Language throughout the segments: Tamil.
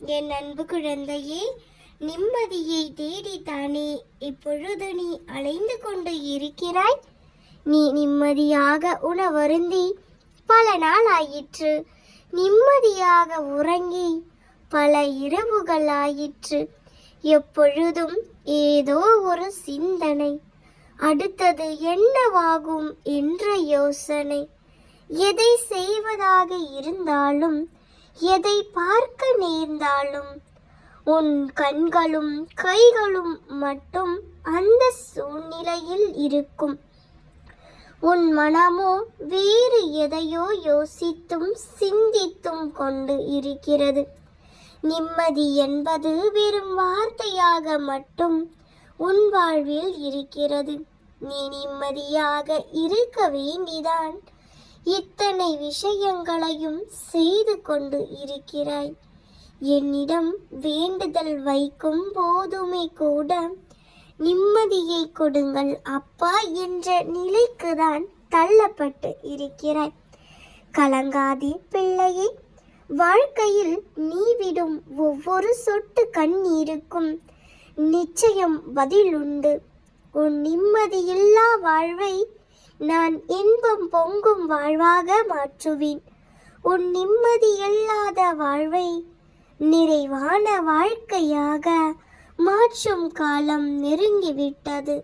என் அன்பு குழந்தையே நிம்மதியை தேடித்தானே இப்பொழுது நீ அலைந்து கொண்டு இருக்கிறாய்? நீ நிம்மதியாக உணவருந்தி பல நாள் ஆயிற்று நிம்மதியாக உறங்கி பல இரவுகள் ஆயிற்று எப்பொழுதும் ஏதோ ஒரு சிந்தனை அடுத்தது என்னவாகும் என்ற யோசனை. எதை செய்வதாக இருந்தாலும் எதை பார்க்க நேர்ந்தாலும் உன் கண்களும் கைகளும் மட்டும் அந்த சூழ்நிலையில் இருக்கும். உன் மனமோ வேறு எதையோ யோசித்தும் சிந்தித்தும் கொண்டு இருக்கிறது. நிம்மதி என்பது வெறும் வார்த்தையாக மட்டும் உன் வாழ்வில் இருக்கிறது. நீ நிம்மதியாக இருக்க வேண்டிதான். இத்தனை விஷயங்களையும் செய்து கொண்டு இருக்கிறாய். என்னிடம் வேண்டுதல் வைக்கும் போதுமே கூட நிம்மதியை கொடுங்கள் அப்பா என்ற நிலைக்கு தான் தள்ளப்பட்டு இருக்கிறாய். கலங்காதே பிள்ளையே வாழ்க்கையில் நீ விடும் ஒவ்வொரு சொட்டு கண்ணீருக்கும் நிச்சயம் பதில் உண்டு உன் நிம்மதியில்லா வாழ்வை நான் இன்பம் பொங்கும் வாழ்வாக மாற்றுவேன். உன் நிம்மதியில்லாத வாழ்வை நிறைவான வாழ்க்கையாக மாற்றும் காலம் நெருங்கிவிட்டது.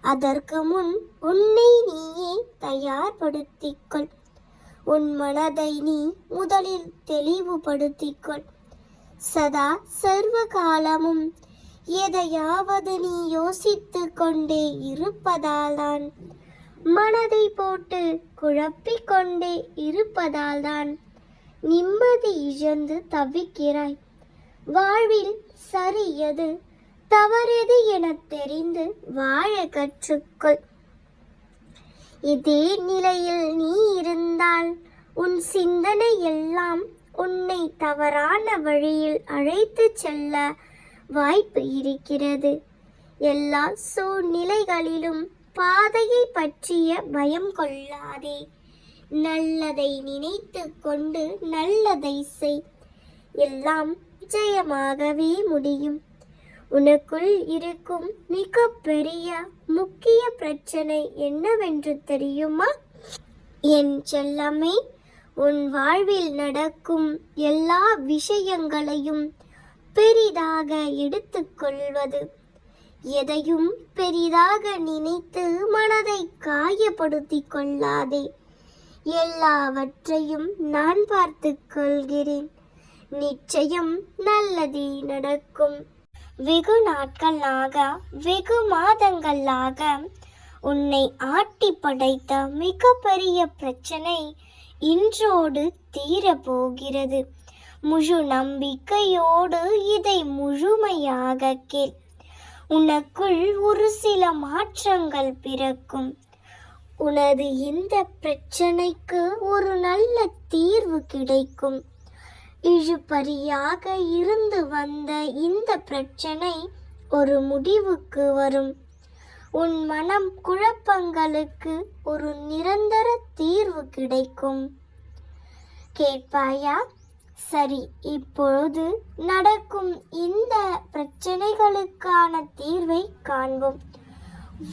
அதற்கு முன் உன்னை நீயே தயார்படுத்திக்கொள். உன் மனதை நீ முதலில் தெளிவுபடுத்திக்கொள். சதா சர்வ காலமும் எதையாவது நீ யோசித்து கொண்டே இருப்பதால்தான் மனதை போட்டு குழப்பிக் கொண்டே இருப்பதால்தான் நிம்மதி இழந்து தவிக்கிறாய். வாழ்வில் சரி எது தவறெது எனத் தெரிந்து வாழ கற்றுக்கொள். இதே நிலையில் நீ இருந்தால் உன் சிந்தனை எல்லாம் உன்னை தவறான வழியில் அழைத்து செல்ல வாய்ப்பு இருக்கிறது. எல்லா சூழ்நிலைகளிலும் பாதையை பற்றிய பயம் கொள்ளாதே. நல்லதை நினைத்து கொண்டு நல்லதை செய். எல்லாம் ஜெயமாகவே முடியும். உனக்குள் இருக்கும் மிக பெரிய முக்கிய பிரச்சனை என்னவென்று தெரியுமா? என் செல்லமே உன் வாழ்வில் நடக்கும் எல்லா விஷயங்களையும் பெரிதாக எடுத்துக்கொள்வது எதையும் பெரிதாக நினைத்து மனதை காயப்படுத்திக் கொள்ளாதே. எல்லாவற்றையும் நான் பார்த்து கொள்கிறேன். நிச்சயம் நல்லதே நடக்கும். வெகு நாட்களாக வெகு மாதங்களாக உன்னை ஆட்டி படைத்த மிகப்பெரிய பிரச்சனை இன்றோடு தீரப்போகிறது. முழு நம்பிக்கையோடு இதை முழுமையாக கேள். உனக்குள் ஒரு சில மாற்றங்கள் பிறக்கும். உனது இந்த பிரச்சனைக்கு ஒரு நல்ல தீர்வு கிடைக்கும். இழுபறியாக இருந்து வந்த இந்த பிரச்சனை ஒரு முடிவுக்கு வரும். உன் மனம் குழப்பங்களுக்கு ஒரு நிரந்தர தீர்வு கிடைக்கும். கேட்பாயா? சரி இப்பொழுது நடக்கும் இந்த பிரச்சனைகளுக்கான தீர்வை காண்போம்.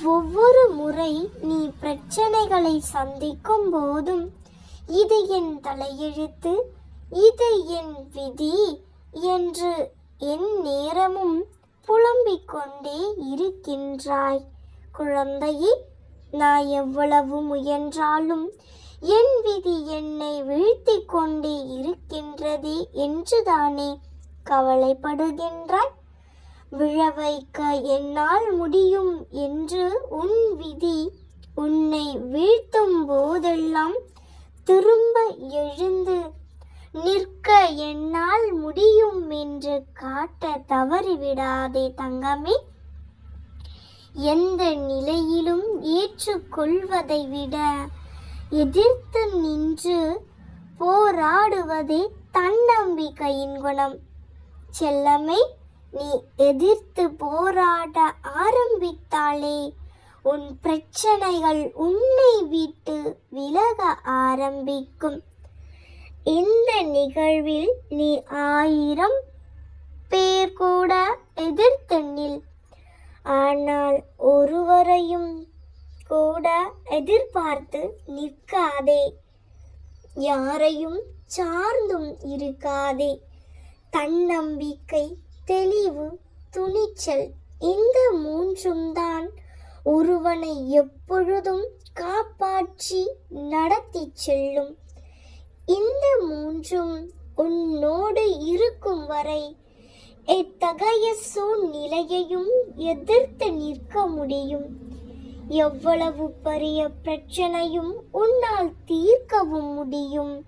ஒவ்வொரு முறை நீ பிரச்சனைகளை சந்திக்கும் போதும் இது என் தலையெழுத்து இது என் விதி என்று என் நேரமும் புலம்பிக் கொண்டே இருக்கின்றாய். குழந்தையே நான் எவ்வளவு முயன்றாலும் என் விதி என்னை வீழ்த்தி கொண்டே இருக்கின்றதே என்றுதானே கவலைப்படுகின்றாய்? விழ வைக்க என்னால் முடியும் என்று உன் விதி உன்னை வீழ்த்தும் போதெல்லாம் திரும்ப எழுந்து நிற்க என்னால் முடியும் என்று காட்ட தவறிவிடாதே தங்கமே. எந்த நிலையிலும் ஏற்றுக்கொள்வதை விட எதிர்த்து நின்று போராடுவதே தன்னம்பிக்கையின் குணம். செல்லமை நீ எதிர்த்து போராட ஆரம்பித்தாலே உன் பிரச்சனைகள் உன்னை விட்டு விலக ஆரம்பிக்கும். இந்த நிகழ்வில் நீ ஆயிரம் பேர் கூட எதிர்த்து நில். ஆனால் ஒருவரையும் கூட எதிர்பார்த்து நிற்காதே. யாரையும் சார்ந்தும் இருக்காதே. தன்னம்பிக்கை தெளிவு துணிச்சல் இந்த மூன்றும் தான் ஒருவனை எப்பொழுதும் காப்பாற்றி நடத்தி செல்லும். இந்த மூன்றும் உன்னோடு இருக்கும் வரை எத்தகைய சூழ்நிலையையும் எதிர்த்து நிற்க முடியும். எவ்வளவு பெரிய பிரச்சனையும் உன்னால் தீர்க்கவும் முடியும்.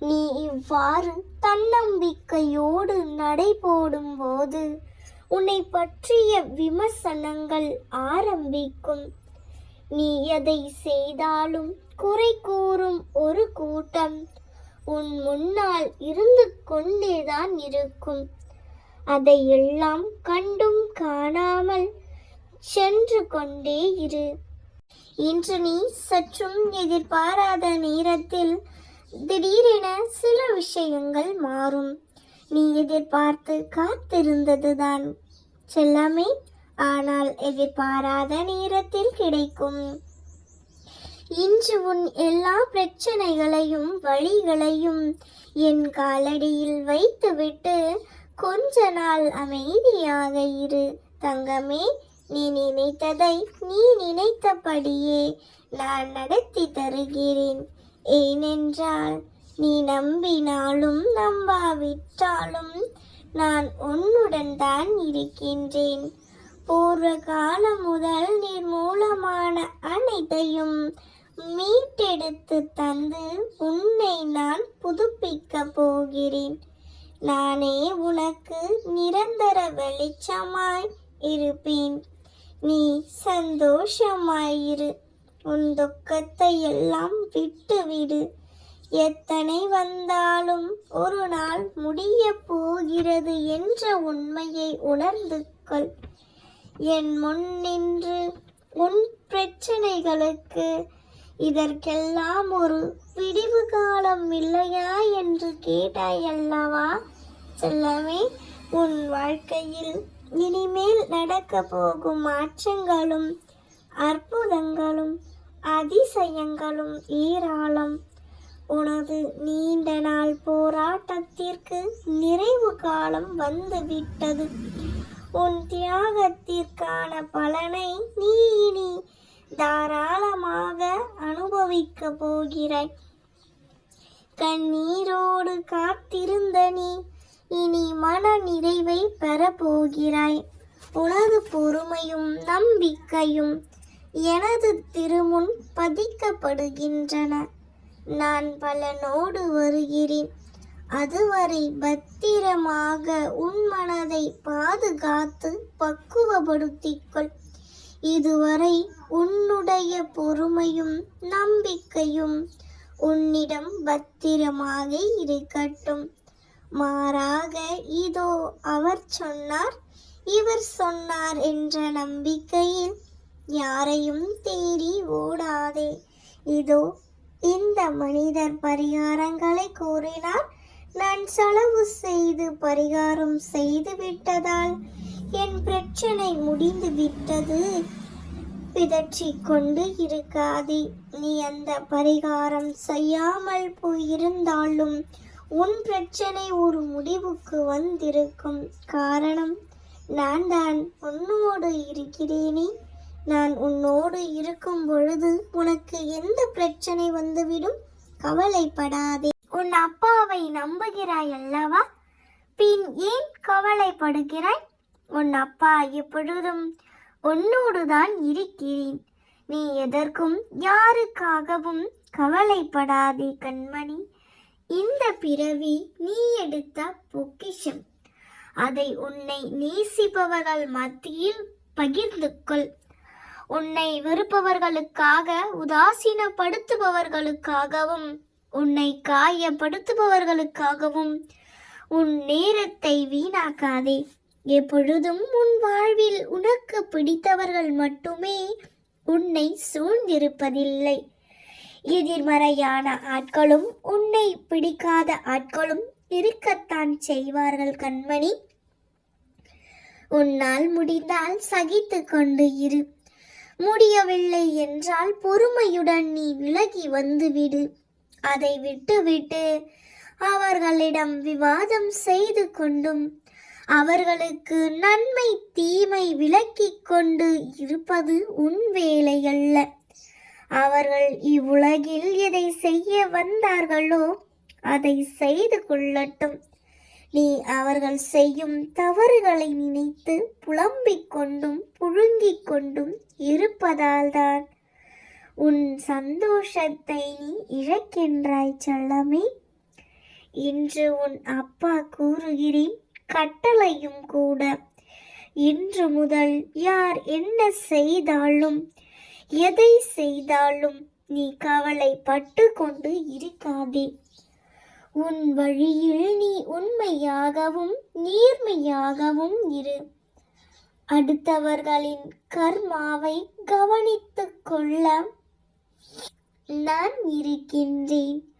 நீ இவ்வாறு தன்னம்பிக்கையோடு நடைபோடும் போது உன்னை பற்றிய விமர்சனங்கள் ஆரம்பிக்கும். நீ எதை செய்தாலும் குறை கூறும் ஒரு கூட்டம் உன் முன்னால் இருந்து கொண்டேதான் இருக்கும். அதையெல்லாம் கண்டும் காணாமல் சென்று கொண்டே இரு. இன்று நீ சற்றும் எதிர்பாராத நேரத்தில் திடீரென சில விஷயங்கள் மாறும். நீ எதிர்பார்த்து காத்திருந்ததுதான். செல்லாமே ஆனால் எதிர்பாராத நேரத்தில் கிடைக்கும். இன்று உன் எல்லா பிரச்சனைகளையும் வழிகளையும் என் காலடியில் வைத்துவிட்டு கொஞ்ச நாள் அமைதியாக இரு. தங்கமே நீ நினைத்ததை நீ நினைத்தபடியே நான் நடத்தி தருகிறேன். ஏனென்றால் நீ நம்பினாலும் நம்பாவிட்டாலும் நான் உன்னுடன் தான் இருக்கின்றேன். பூர்வ காலம் முதல் நிர்மூலமான அனைத்தையும் மீட்டெடுத்து தந்து உன்னை நான் புதுப்பிக்க போகிறேன். நானே உனக்கு நிரந்தர வெளிச்சமாய் இருப்பேன். நீ சந்தோஷமாயிரு. உன் துக்கத்தை எல்லாம் விட்டுவிடு. எத்தனை வந்தாலும் ஒரு நாள் முடிய போகிறது என்ற உண்மையை உணர்ந்து கொள். என் முன் நின்று உன் பிரச்சனைகளுக்கு இதற்கெல்லாம் ஒரு விடிவு காலம் இல்லையா என்று கேட்டாய் அல்லவா? செல்லமே உன் வாழ்க்கையில் இனிமேல் நடக்க போகும் மாற்றங்களும் அற்புதங்களும் அதிசயங்களும் ஏராளம். உனது நீண்ட நாள் போராட்டத்திற்கு நிறைவு காலம் வந்துவிட்டது. உன் தியாகத்திற்கான பலனை நீ இனி தாராளமாக அனுபவிக்க போகிறாய். கண்ணீரோடு காத்திருந்த நீ இனி மன நிறைவை பெறப்போகிறாய். உனது பொறுமையும் நம்பிக்கையும் எனது திருமுன் பதிக்கப்படுகின்றன. நான் பலனோடு வருகிறேன். அதுவரை பத்திரமாக உன் மனதை பாதுகாத்து பக்குவப்படுத்திக்கொள். இதுவரை உன்னுடைய பொறுமையும் நம்பிக்கையும் உன்னிடம் பத்திரமாக இருக்கட்டும். மாறாக இதோ அவர் சொன்னார். இவர் சொன்னார் என்ற நம்பிக்கையில் யாரையும் தேடி ஓடாதே. இதோ இந்த மனிதர் பரிகாரங்களை கூறினார். நான் செலவு செய்து பரிகாரம் செய்து விட்டதால் என் பிரச்சனை முடிந்து விட்டது. பிதற்றி கொண்டு இருக்காதே. நீ அந்த பரிகாரம் செய்யாமல் போயிருந்தாலும் உன் பிரச்சனை ஒரு முடிவுக்கு வந்திருக்கும் காரணம் நான் தான் உன்னோடு இருக்கிறேனே. நான் உன்னோடு இருக்கும் பொழுது உனக்கு எந்த பிரச்சனை வந்துவிடும்? கவலைப்படாதே. உன் அப்பாவை நம்புகிறாய் அல்லவா? பின் ஏன் கவலைப்படுகிறாய்? உன் அப்பா எப்பொழுதும் உன்னோடு தான் இருக்கிறேன். நீ எதற்கும் யாருக்காகவும் கவலைப்படாதே கண்மணி. இந்த பிறவி நீ எடுத்த பொக்கிஷம். அதை உன்னை நேசிப்பவர்கள் மத்தியில் பகிர்ந்து கொள். உன்னை வெறுப்பவர்களுக்காக உதாசீனப்படுத்துபவர்களுக்காகவும் உன்னை காயப்படுத்துபவர்களுக்காகவும் உன் நேரத்தை வீணாக்காதே. எப்பொழுதும் உன் வாழ்வில் உனக்கு பிடித்தவர்கள் மட்டுமே உன்னை சூழ்ந்திருப்பதில்லை. எதிர்மறையான ஆட்களும் உன்னை பிடிக்காத ஆட்களும் இருக்கத்தான் செய்வார்கள் கண்மணி. உன்னால் முடிந்தால் சகித்து கொண்டு இரு. முடியவில்லை என்றால் பொறுமையுடன் நீ விலகி வந்துவிடு அதை விட்டுவிட்டு அவர்களிடம் விவாதம் செய்து கொண்டும் அவர்களுக்கு நன்மை தீமை விலக்கிக் கொண்டு இருப்பது உன் வேலையல்ல. அவர்கள் இவ்வுலகில் எதை செய்ய வந்தார்களோ அதை செய்து கொள்ளட்டும். நீ அவர்கள் செய்யும் தவறுகளை நினைத்து புலம்பிக் கொண்டும் புழுங்கிக் கொண்டும் இருப்பதால்தான் உன் சந்தோஷத்தை நீ இழக்கின்றாய் செல்லமே. இன்று உன் அப்பா கூறுகிறேன் கட்டளையும் கூட. இன்று முதல் யார் என்ன செய்தாலும் எதை செய்தாலும் நீ கவலைப்பட்டு கொண்டு இருக்காதே. உன் வழியில் நீ உண்மையாகவும் நேர்மையாகவும் இரு. அடுத்தவர்களின் கர்மாவை கவனித்துக் கொள்ள நான் இருக்கின்றேன்.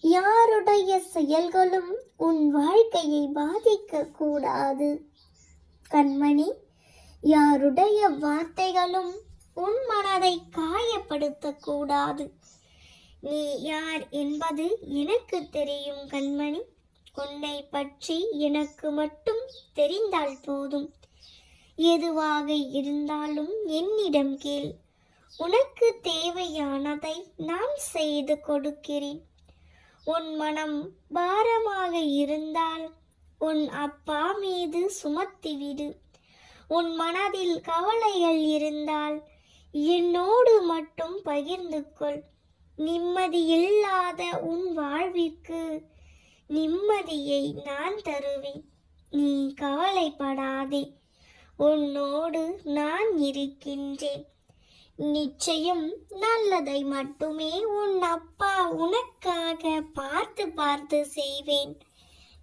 யாருடைய செயல்களும் உன் வாழ்க்கையை பாதிக்க கூடாது கண்மணி யாருடைய வார்த்தைகளும் உன் மனதை காயப்படுத்தக்கூடாது. நீ யார் என்பது எனக்கு தெரியும் கண்மணி. உன்னை பற்றி எனக்கு மட்டும் தெரிந்தால் போதும். எதுவாக இருந்தாலும் என்னிடம் கேள். உனக்கு தேவையானதை நான் செய்து கொடுக்கிறேன். உன் மனம் பாரமாக இருந்தால் உன் அப்பா மீது சுமத்திவிடு. உன் மனதில் கவலைகள் இருந்தால் என்னோடு மட்டும் பகிர்ந்து கொள். நிம்மதியில்லாத உன் வாழ்விற்கு நிம்மதியை நான் தருவேன். நீ கவலைப்படாதே. உன்னோடு நான் இருக்கின்றேன். நிச்சயம் நல்லதை மட்டுமே உன் அப்பா உனக்காக பார்த்து பார்த்து செய்வேன்.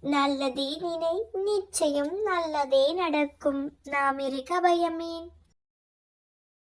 நல்லதே நினை நிச்சயம் நல்லதே நடக்கும். நாம் இருக்க பயமேன்.